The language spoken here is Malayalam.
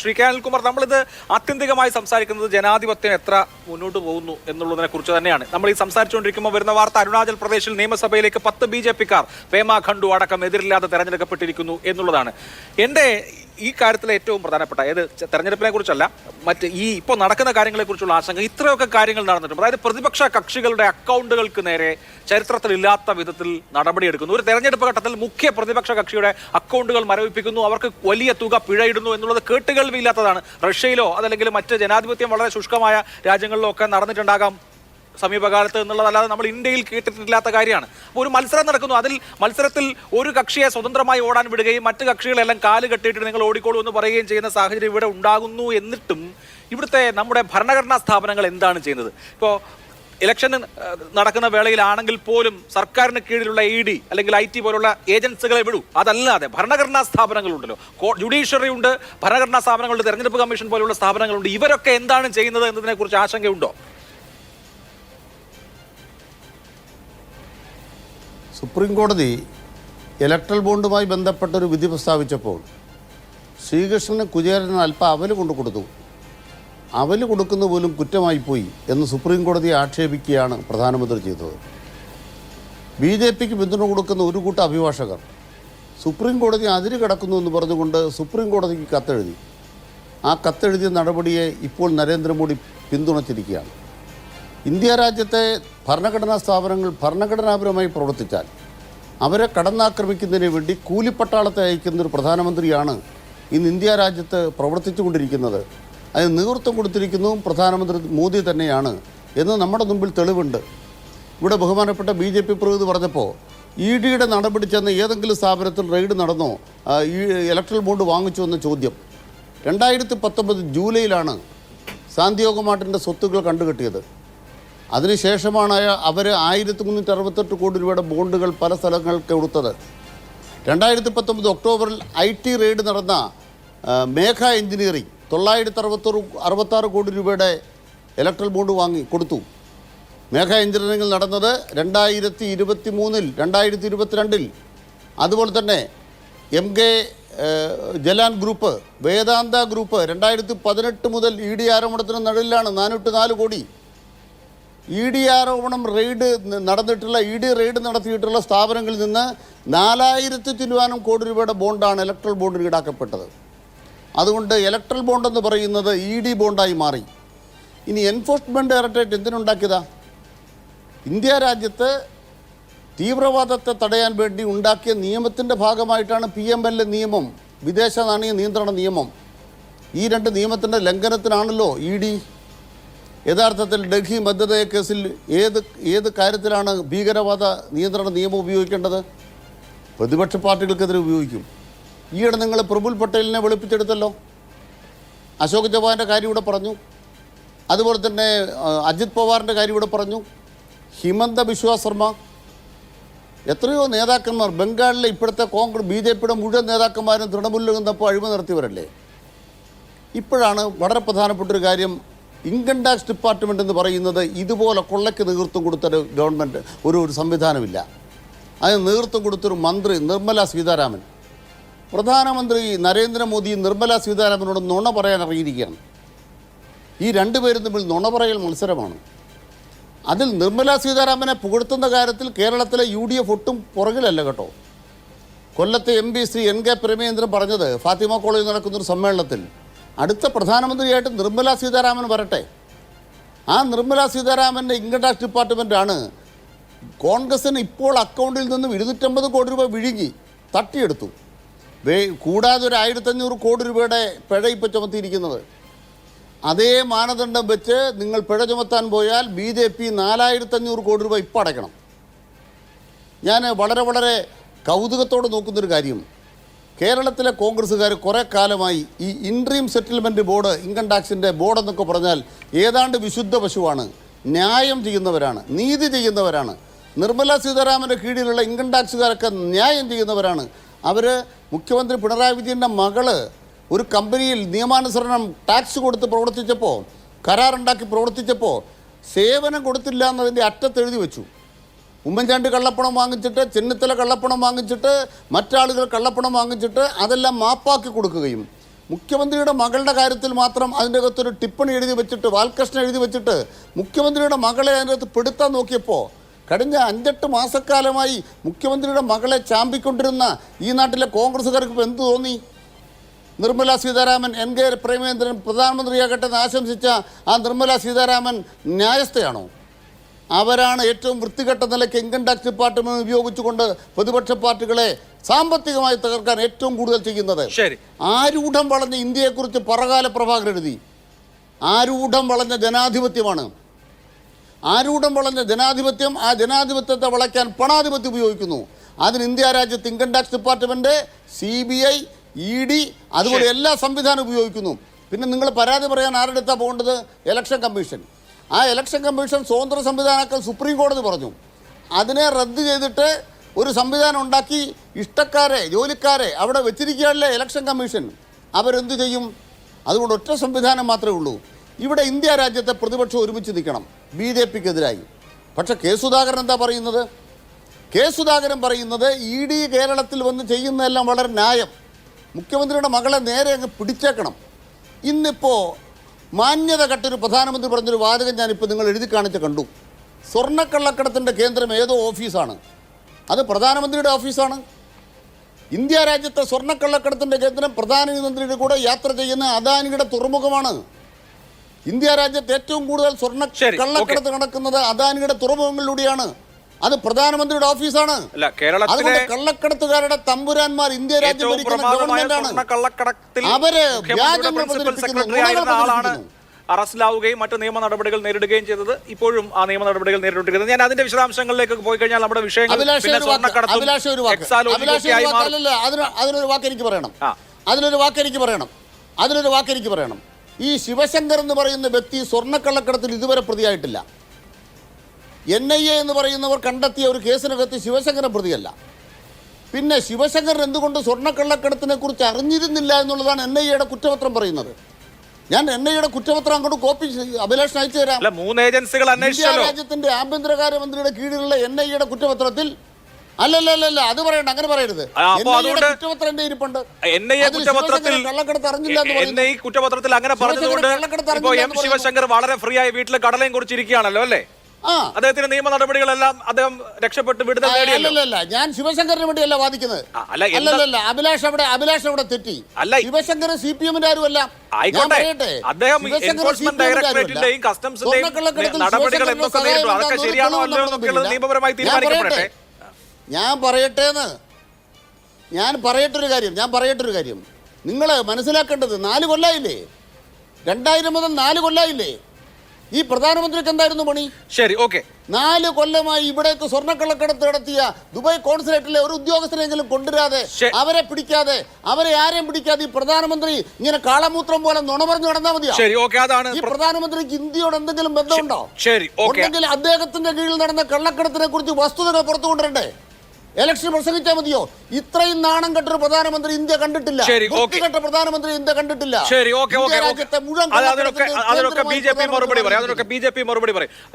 ശ്രീ കെ അനിൽകുമാർ നമ്മളിത് ആത്യന്തികമായി സംസാരിക്കുന്നത് ജനാധിപത്യം എത്ര മുന്നോട്ട് പോകുന്നു എന്നുള്ളതിനെ കുറിച്ച് തന്നെയാണ്. നമ്മൾ ഈ സംസാരിച്ചുകൊണ്ടിരിക്കുമ്പോൾ വരുന്ന വാർത്ത അരുണാചൽ പ്രദേശിൽ നിയമസഭയിലേക്ക് പത്ത് ബി ജെ പിക്കാർ പേമ ഖണ്ഡു അടക്കം എതിരില്ലാതെ തെരഞ്ഞെടുക്കപ്പെട്ടിരിക്കുന്നു എന്നുള്ളതാണ്. എന്റെ ഈ കാര്യത്തിലെ ഏറ്റവും പ്രധാനപ്പെട്ട ഏത് തെരഞ്ഞെടുപ്പിനെ കുറിച്ചല്ല മറ്റ് ഈ ഇപ്പോൾ നടക്കുന്ന കാര്യങ്ങളെക്കുറിച്ചുള്ള ആശങ്ക ഇത്രയൊക്കെ കാര്യങ്ങൾ നടന്നിട്ടുണ്ട്. അതായത് പ്രതിപക്ഷ കക്ഷികളുടെ അക്കൗണ്ടുകൾക്ക് നേരെ ചരിത്രത്തിലില്ലാത്ത വിധത്തിൽ നടപടിയെടുക്കുന്നു. ഒരു തെരഞ്ഞെടുപ്പ് ഘട്ടത്തിൽ മുഖ്യ പ്രതിപക്ഷ കക്ഷിയുടെ അക്കൗണ്ടുകൾ മരവിപ്പിക്കുന്നു. അവർക്ക് വലിയ തുക പിഴയിടുന്നു എന്നുള്ളത് കേട്ടുകേൾവിയില്ലാത്തതാണ്. റഷ്യയിലോ അതല്ലെങ്കിൽ മറ്റ് ജനാധിപത്യം വളരെ ശുഷ്കമായ രാജ്യങ്ങളിലോ ഒക്കെ നടന്നിട്ടുണ്ടാകാം. സമീപകാലത്ത് എന്നുള്ളതല്ലാതെ നമ്മൾ ഇന്ത്യയിൽ കേട്ടിട്ടില്ലാത്ത കാര്യമാണ്. അപ്പോൾ ഒരു മത്സരം നടക്കുന്നു. അതിൽ മത്സരത്തിൽ ഒരു കക്ഷിയെ സ്വതന്ത്രമായി ഓടാൻ വിടുകയും മറ്റ് കക്ഷികളെല്ലാം കാൽ കെട്ടിയിട്ട് നിങ്ങൾ ഓടിക്കോളൂ എന്ന് പറയുകയും ചെയ്യുന്ന സാഹചര്യം ഇവിടെ ഉണ്ടാകുന്നു എന്നിട്ടും ഇവിടുത്തെ നമ്മുടെ ഭരണഘടനാ സ്ഥാപനങ്ങൾ എന്താണ് ചെയ്യുന്നത്? ഇപ്പോൾ ഇലക്ഷൻ നടക്കുന്ന വേളയിലാണെങ്കിൽ പോലും സർക്കാരിന് കീഴിലുള്ള ഇ ഡി അല്ലെങ്കിൽ ഐ ടി പോലുള്ള ഏജൻസികളെ വിടൂ. അതല്ലാതെ ഭരണഘടനാ സ്ഥാപനങ്ങളുണ്ടല്ലോ. ജുഡീഷ്യറി ഉണ്ട് ഭരണഘടനാ സ്ഥാപനങ്ങളുണ്ട് തെരഞ്ഞെടുപ്പ് കമ്മീഷൻ പോലുള്ള സ്ഥാപനങ്ങളുണ്ട്. ഇവരൊക്കെ എന്താണ് ചെയ്യുന്നത് എന്നതിനെക്കുറിച്ച് ആശങ്കയുണ്ടോ? സുപ്രീം കോടതി ഇലക്ട്രൽ ബോണ്ടുമായി ബന്ധപ്പെട്ടൊരു വിധി പ്രസ്താവിച്ചപ്പോൾ ശ്രീകൃഷ്ണന് കുചേരന് അല്പം അവൽ കൊണ്ടു കൊടുത്തു. അവൽ കൊടുക്കുന്ന പോലും കുറ്റമായി പോയി എന്ന് സുപ്രീം കോടതി ആക്ഷേപിക്കുകയാണ് പ്രധാനമന്ത്രി ചെയ്തത്. ബി ജെ പിക്ക് പിന്തുണ കൊടുക്കുന്ന ഒരു കൂട്ടം അഭിഭാഷകർ സുപ്രീം കോടതി അതിര് കിടക്കുന്നു എന്ന് പറഞ്ഞുകൊണ്ട് സുപ്രീം കോടതിക്ക് കത്തെഴുതി. ആ കത്തെഴുതിയ നടപടിയെ ഇപ്പോൾ നരേന്ദ്രമോദി പിന്തുണച്ചിരിക്കുകയാണ്. ഇന്ത്യ രാജ്യത്തെ ഭരണഘടനാ സ്ഥാപനങ്ങൾ ഭരണഘടനാപരമായി പ്രവർത്തിച്ചാൽ അവരെ കടന്നാക്രമിക്കുന്നതിന് വേണ്ടി കൂലിപ്പട്ടാളത്തെ അയക്കുന്ന ഒരു പ്രധാനമന്ത്രിയാണ് ഇന്ന് ഇന്ത്യ രാജ്യത്ത് പ്രവർത്തിച്ചുകൊണ്ടിരിക്കുന്നത്. അതിന് നേതൃത്വം കൊടുത്തിരിക്കുന്നതും പ്രധാനമന്ത്രി മോദി തന്നെയാണ് എന്ന് നമ്മുടെ മുമ്പിൽ തെളിവുണ്ട്. ഇവിടെ ബഹുമാനപ്പെട്ട ബി ജെ പി പ്രതിനിധി പറഞ്ഞപ്പോൾ ഇ ഡിയുടെ നടപടി ചെന്ന ഏതെങ്കിലും സ്ഥാപനത്തിൽ റെയ്ഡ് നടന്നോ ഈ ഇലക്ട്രൽ ബോണ്ട് വാങ്ങിച്ചു എന്ന ചോദ്യം. രണ്ടായിരത്തി പത്തൊമ്പത് ജൂലൈയിലാണ് സാന്തിയോഗ മാട്ടിന്റെ സ്വത്തുക്കൾ കണ്ടുകെട്ടിയത്. അതിനുശേഷമാണ് അവർ ആയിരത്തി മുന്നൂറ്റി അറുപത്തെട്ട് കോടി രൂപയുടെ ബോണ്ടുകൾ പല സ്ഥലങ്ങൾക്ക് കൊടുത്തത്. രണ്ടായിരത്തി പത്തൊമ്പത് ഒക്ടോബറിൽ ഐ ടി റെയ്ഡ് നടന്ന മേഘ എഞ്ചിനീയറിംഗ് തൊള്ളായിരത്തി അറുപത്തൊരു അറുപത്താറ് കോടി രൂപയുടെ ഇലക്ട്രൽ ബോണ്ട് വാങ്ങി കൊടുത്തു. മേഘ എഞ്ചിനീയറിംഗിൽ നടന്നത് രണ്ടായിരത്തി ഇരുപത്തി മൂന്നിൽ രണ്ടായിരത്തി ഇരുപത്തിരണ്ടിൽ അതുപോലെ തന്നെ M K Jalan group Vedanta group രണ്ടായിരത്തി പതിനെട്ട് മുതൽ ഇ ഡി ആരോപണത്തിന് നടുവിലാണ് നാനൂറ്റി നാല് കോടി ഇ ഡി ആരോപണം റെയ്ഡ് നടന്നിട്ടുള്ള ഇ ഡി റെയ്ഡ് നടത്തിയിട്ടുള്ള സ്ഥാപനങ്ങളിൽ നിന്ന് നാലായിരത്തി ചില്ലുവാനും കോടി രൂപയുടെ ബോണ്ടാണ് ഇലക്ട്രൽ ബോണ്ടിന് ഈടാക്കപ്പെട്ടത്. അതുകൊണ്ട് ഇലക്ട്രൽ ബോണ്ട് എന്ന് പറയുന്നത് ഇ ഡി ബോണ്ടായി മാറി. ഇനി എൻഫോഴ്സ്മെന്റ് ഡയറക്ടറേറ്റ് എന്തിനുണ്ടാക്കിയതാ? ഇന്ത്യ രാജ്യത്ത് തീവ്രവാദത്തെ തടയാൻ വേണ്ടി ഉണ്ടാക്കിയ നിയമത്തിന്റെ ഭാഗമായിട്ടാണ് പി എം എൽ നിയമം വിദേശ നാണയ നിയന്ത്രണ നിയമം. ഈ രണ്ട് നിയമത്തിന്റെ ലംഘനത്തിനാണല്ലോ ഇ ഡി യഥാർത്ഥത്തിൽ ഡൽഹി മദ്യതയ കേസിൽ ഏത് ഏത് കാര്യത്തിലാണ് ഭീകരവാദ നിയന്ത്രണ നിയമം ഉപയോഗിക്കേണ്ടത്? പ്രതിപക്ഷ പാർട്ടികൾക്കെതിരെ ഉപയോഗിക്കും. ഈയിടെ നിങ്ങൾ പ്രഫുൽ പട്ടേലിനെ വെളുപ്പിച്ചെടുത്തല്ലോ. അശോക് ചവാന്റെ കാര്യം ഇവിടെ പറഞ്ഞു. അതുപോലെ തന്നെ അജിത് പവാറിന്റെ കാര്യം ഇവിടെ പറഞ്ഞു. ഹിമന്ത ബിശ്വാസ് ശർമ്മ. എത്രയോ നേതാക്കന്മാർ ബംഗാളിലെ ഇപ്പോഴത്തെ കോൺഗ്രസ് ബി ജെ പിയുടെ മുഴുവൻ നേതാക്കന്മാരും തൃണമൂലിൽ നിന്നപ്പോൾ അഴിമതി നടത്തിയവരല്ലേ? ഇപ്പോഴാണ് വളരെ പ്രധാനപ്പെട്ട ഒരു കാര്യം ഇൻകം ടാക്സ് ഡിപ്പാർട്ട്മെന്റ് എന്ന് പറയുന്നത് ഇതുപോലെ കൊള്ളയ്ക്ക് നേതൃത്വം കൊടുത്തൊരു ഗവൺമെന്റ് ഒരു ഒരു സംവിധാനമില്ല. അതിന് നേതൃത്വം കൊടുത്തൊരു മന്ത്രി നിർമ്മല സീതാരാമൻ. പ്രധാനമന്ത്രി നരേന്ദ്രമോദി നിർമ്മല സീതാരാമനോട് നുണ പറയാൻ അറിയിരിക്കുകയാണ് ഈ രണ്ടുപേരും തമ്മിൽ നുണ പറയൽ മത്സരമാണ്. അതിൽ നിർമ്മല സീതാരാമനെ പുകഴ്ത്തുന്ന കാര്യത്തിൽ കേരളത്തിലെ യു ഡി എഫ് ഒട്ടും പുറകിലല്ല കേട്ടോ. കൊല്ലത്തെ M P Shri N K Premendran പറഞ്ഞത് ഫാത്തിമ കോളേജിൽ നടക്കുന്നൊരു സമ്മേളനത്തിൽ അടുത്ത പ്രധാനമന്ത്രിയായിട്ട് നിർമ്മല സീതാരാമൻ വരട്ടെ. ആ നിർമ്മല സീതാരാമന്റെ ഇൻകം ടാക്സ് ഡിപ്പാർട്ട്മെന്റാണ് കോൺഗ്രസിന് ഇപ്പോൾ അക്കൗണ്ടിൽ നിന്നും ഇരുന്നൂറ്റമ്പത് കോടി രൂപ വിഴുങ്ങി തട്ടിയെടുത്തു. കൂടാതെ ഒരു ആയിരത്തഞ്ഞൂറ് കോടി രൂപയുടെ പിഴ ഇപ്പോൾ ചുമത്തിയിരിക്കുന്നത്. അതേ മാനദണ്ഡം വെച്ച് നിങ്ങൾ പിഴ ചുമത്താൻ പോയാൽ ബി ജെ പി നാലായിരത്തഞ്ഞൂറ് കോടി രൂപ ഇപ്പം അടയ്ക്കണം. ഞാൻ വളരെ വളരെ കൗതുകത്തോടെ നോക്കുന്നൊരു കാര്യം കേരളത്തിലെ കോൺഗ്രസ്സുകാർ കുറേ കാലമായി ഈ ഇൻട്രീം സെറ്റിൽമെന്റ് ബോർഡ് ഇൻകം ടാക്സിന്റെ ബോർഡ് എന്നൊക്കെ പറഞ്ഞാൽ ഏതാണ്ട് വിശുദ്ധ പശുവാണ്. ന്യായം ചെയ്യുന്നവരാണ് നീതി ചെയ്യുന്നവരാണ്. നിർമ്മല സീതാരാമന്റെ കീഴിലുള്ള ഇൻകം ടാക്സുകാരൊക്കെ ന്യായം ചെയ്യുന്നവരാണ്. അവർ മുഖ്യമന്ത്രി പിണറായി വിജയന്റെ മകൾ ഒരു കമ്പനിയിൽ നിയമാനുസരണം ടാക്സ് കൊടുത്ത് പ്രവർത്തിച്ചപ്പോൾ കരാറുണ്ടാക്കി പ്രവർത്തിച്ചപ്പോൾ സേവനം കൊടുത്തില്ല എന്നതിന്റെ അറ്റത്തെഴുതി വെച്ചു. ഉമ്മൻചാണ്ടി കള്ളപ്പണം വാങ്ങിച്ചിട്ട് ചെന്നിത്തല കള്ളപ്പണം വാങ്ങിച്ചിട്ട് മറ്റാളുകൾ കള്ളപ്പണം വാങ്ങിച്ചിട്ട് അതെല്ലാം മാപ്പാക്കി കൊടുക്കുകയും മുഖ്യമന്ത്രിയുടെ മകളുടെ കാര്യത്തിൽ മാത്രം അതിന്റെ അകത്തൊരു ടിപ്പണി എഴുതി വെച്ചിട്ട് വാൽകൃഷ്ണൻ എഴുതി വെച്ചിട്ട് മുഖ്യമന്ത്രിയുടെ മകളെ അതിനകത്ത് പെടുത്താൻ നോക്കിയപ്പോൾ കഴിഞ്ഞ അഞ്ചെട്ട് മാസക്കാലമായി മുഖ്യമന്ത്രിയുടെ മകളെ ചാമ്പിക്കൊണ്ടിരുന്ന ഈ നാട്ടിലെ കോൺഗ്രസ്സുകാർക്ക് ഇപ്പോൾ എന്ത് തോന്നി? നിർമ്മല സീതാരാമൻ എൻ കെ പ്രേമേന്ദ്രൻ പ്രധാനമന്ത്രിയാകട്ടെ എന്ന് ആശംസിച്ച ആ നിർമ്മല സീതാരാമൻ ന്യായസ്ഥയാണോ? അവരാണ് ഏറ്റവും വൃത്തികെട്ട നിലയ്ക്ക് ഇൻകം ടാക്സ് ഡിപ്പാർട്ട്മെന്റ് ഉപയോഗിച്ചുകൊണ്ട് പ്രതിപക്ഷ പാർട്ടികളെ സാമ്പത്തികമായി തകർക്കാൻ ഏറ്റവും കൂടുതൽ ചെയ്യുന്നത്. ശരി. ആരൂഢം വളഞ്ഞ ഇന്ത്യയെക്കുറിച്ച് പറകാല പ്രഭാകർ എഴുതി. ആരൂഢം വളഞ്ഞ ജനാധിപത്യമാണ്. ആരൂഢം വളഞ്ഞ ജനാധിപത്യം ആ ജനാധിപത്യത്തെ വളയ്ക്കാൻ പണാധിപത്യം ഉപയോഗിക്കുന്നു. അതിന് ഇന്ത്യ രാജ്യത്ത് income tax department C B I E D അതുപോലെ എല്ലാ സംവിധാനവും ഉപയോഗിക്കുന്നു. പിന്നെ നിങ്ങൾ പരാതി പറയാൻ ആരുടെ അടുത്താണ് പോകേണ്ടത്? ഇലക്ഷൻ കമ്മീഷൻ ആ ഇലക്ഷൻ കമ്മീഷൻ സ്വതന്ത്ര സംവിധാനമാക്കാൻ സുപ്രീം കോടതി പറഞ്ഞു. അതിനെ റദ്ദ് ചെയ്തിട്ട് ഒരു സംവിധാനം ഉണ്ടാക്കി ഇഷ്ടക്കാരെ ജോലിക്കാരെ അവിടെ വെച്ചിരിക്കുകയല്ലേ ഇലക്ഷൻ കമ്മീഷൻ അവരെന്ത് ചെയ്യും? അതുകൊണ്ട് ഒറ്റ സംവിധാനം മാത്രമേ ഉള്ളൂ. ഇവിടെ ഇന്ത്യ രാജ്യത്തെ പ്രതിപക്ഷം ഒരുമിച്ച് നിൽക്കണം. ബി ജെ പിക്കെതിരായി. പക്ഷേ കെ സുധാകരൻ എന്താ പറയുന്നത്? കെ സുധാകരൻ പറയുന്നത് ഇ ഡി കേരളത്തിൽ വന്ന് ചെയ്യുന്നതെല്ലാം വളരെ ന്യായം. മുഖ്യമന്ത്രിയുടെ മകളെ നേരെ അങ്ങ് പിടിച്ചേക്കണം. ഇന്നിപ്പോൾ മാന്യത കെട്ടൊരു പ്രധാനമന്ത്രി പറഞ്ഞൊരു വാചകം ഞാനിപ്പോൾ നിങ്ങൾ എഴുതി കാണിച്ച് കണ്ടു. സ്വർണക്കള്ളക്കടത്തിന്റെ കേന്ദ്രം ഏതോ ഓഫീസാണ്. അത് പ്രധാനമന്ത്രിയുടെ ഓഫീസാണ്. ഇന്ത്യ രാജ്യത്തെ സ്വർണക്കള്ളക്കടത്തിന്റെ കേന്ദ്രം പ്രധാനമന്ത്രിയുടെ കൂടെ യാത്ര ചെയ്യുന്ന അദാനിയുടെ തുറമുഖമാണ്. ഇന്ത്യ രാജ്യത്ത് ഏറ്റവും കൂടുതൽ സ്വർണ കള്ളക്കടത്ത് നടക്കുന്നത് അദാനിയുടെ തുറമുഖങ്ങളിലൂടെയാണ്. അത് പ്രധാനമന്ത്രിയുടെ ഓഫീസാണ്. അതുകൊണ്ട് കള്ളക്കടത്തുകാരുടെ തമ്പുരാന്മാർ ഇന്ത്യ രാജ്യം ഭരിക്കുന്ന ഗവൺമെന്റാണ് അവർ വ്യാജങ്ങൾ പ്രചരിപ്പിക്കുന്നു. അറസ്റ്റിലാവുകയും മറ്റ് നിയമ നടപടികൾ നേരിടുകയും ചെയ്തത്. ഇപ്പോഴും ആ നിയമ നടപടികൾ നേരിട്ടിരിക്കുന്നത്. ഞാൻ അതിന്റെ വിശദാംശങ്ങളിലേക്ക് പോയി കഴിഞ്ഞാൽ നമ്മുടെ വിഷയങ്ങൾ അതിനൊരു വാക്ക് എനിക്ക് പറയണം. അതിനൊരു വാക്ക് എനിക്ക് പറയണം. അതിനൊരു വാക്ക് എനിക്ക് പറയണം. ഈ ശിവശങ്കർ എന്ന് പറയുന്ന വ്യക്തി സ്വർണക്കള്ളക്കടത്തിൽ ഇതുവരെ പ്രതിയായിട്ടില്ല. എൻ ഐ എ എന്ന് പറയുന്നവർ കണ്ടെത്തിയ ഒരു കേസിനകത്ത് ശിവശങ്കരൻ പ്രതിയല്ല. പിന്നെ ശിവശങ്കരൻ എന്തുകൊണ്ട് സ്വർണക്കള്ളക്കടത്തിനെ കുറിച്ച് അറിഞ്ഞിരുന്നില്ല എന്നുള്ളതാണ് എൻ ഐ എയുടെ കുറ്റപത്രം പറയുന്നത്. ഞാൻ എൻ ഐ എയുടെ കുറ്റപത്രം അങ്ങോട്ട് കോപ്പി അഭിലാഷൻ അയച്ചു തരാം. മൂന്ന് ഏജൻസികൾ രാജ്യത്തിന്റെ ആഭ്യന്തരകാര്യമന്ത്രിയുടെ കീഴിലുള്ള എൻ ഐ എയുടെ കുറ്റപത്രത്തിൽ അല്ലല്ലല്ല അത് പറയണ്ട അങ്ങനെ പറയരുത്. കുറ്റപത്രം എന്റെ ഇരിപ്പുണ്ട് എൻ ഐ എ കുറ്റപത്രത്തിൽ കള്ളക്കടത്ത് അറിഞ്ഞില്ല എന്ന് എൻ ഐ കുറ്റപത്രത്തിൽ അങ്ങനെ പറഞ്ഞതുകൊണ്ട്. ശിവശങ്കർ വളരെ ഫ്രീ ആയി വീട്ടിൽ കടലയും കുറിച്ചിരിക്കുകയാണല്ലോ അല്ലേ? ആ. അദ്ദേഹത്തിന് നിയമ നടപടികളെല്ലാം അദ്ദേഹം രക്ഷപ്പെട്ട് വിടുതൽ അല്ലല്ല ഞാൻ ശിവശങ്കറിന് വേണ്ടിയല്ല വാദിക്കുന്നത്. അല്ല, അല്ലല്ല അഭിലാഷ് അവിടെ അഭിലാഷ് അവിടെ തെറ്റി. അല്ല, ശിവശങ്കർ സി പി എമ്മിന്റെ ആരുമല്ല? ഞാൻ ആയിക്കോട്ടെ. പറയട്ടെ അദ്ദേഹം എൻഫോഴ്സ്മെന്റ്. ഡയറക്ടറേറ്റിന്റെയും കസ്റ്റംസിന്റെയും നടപടികൾ ശിവശങ്കറിന് എന്തൊക്കെ നേരിട്ടു? അതൊക്കെ ശരിയാണോ അല്ലയോ എന്നൊക്കെയുള്ളത് ഞാൻ പറയട്ടെ. ഞാൻ പറയട്ടൊരു കാര്യം ഞാൻ പറയട്ടൊരു കാര്യം. നിങ്ങൾ മനസ്സിലാക്കേണ്ടത് നാല് കൊല്ലായില്ലേ? രണ്ടായിരം മുതൽ നാല് കൊല്ലായില്ലേ? ഈ പ്രധാനമന്ത്രിക്ക് എന്തായിരുന്നു പണി? ശരി ഓക്കെ. നാല് കൊല്ലമായി ഇവിടേക്ക് സ്വർണക്കള്ളക്കടത്ത് നടത്തിയ ദുബായ് കോൺസുലേറ്റിലെ ഒരു ഉദ്യോഗസ്ഥനെങ്കിലും കൊണ്ടുവരാതെ അവരെ പിടിക്കാതെ അവരെ ആരെയും പിടിക്കാതെ ഈ പ്രധാനമന്ത്രി ഇങ്ങനെ കാളമൂത്രം പോലെ നുണ പറഞ്ഞു നടന്നാൽ മതിയോ? ശരി ഓക്കെ അതാണ് ഈ പ്രധാനമന്ത്രിക്ക് ഇന്ത്യയോട് എന്തെങ്കിലും ബന്ധമുണ്ടോ? ശരി ഉണ്ടെങ്കിൽ അദ്ദേഹത്തിന്റെ കീഴിൽ നടന്ന കള്ളക്കടത്തിനെ കുറിച്ച് വസ്തുതകൾ പുറത്തു കൊണ്ടുവരണ്ടേ? ഇലക്ഷൻ പ്രസംഗിച്ചാൽ മതിയോ? ഇത്രയും നാണം കെട്ടൊരു പ്രധാനമന്ത്രി ഇന്ത്യ കണ്ടിട്ടില്ല. കെട്ട. പ്രധാനമന്ത്രി ഇന്ത്യ കണ്ടിട്ടില്ല. ശരി ഓക്കെ ഓക്കെ അതിനൊക്കെ ബി ജെ പി മറുപടി പറയും. അതിനൊക്കെ ബി ജെ പി മറുപടി പറയും.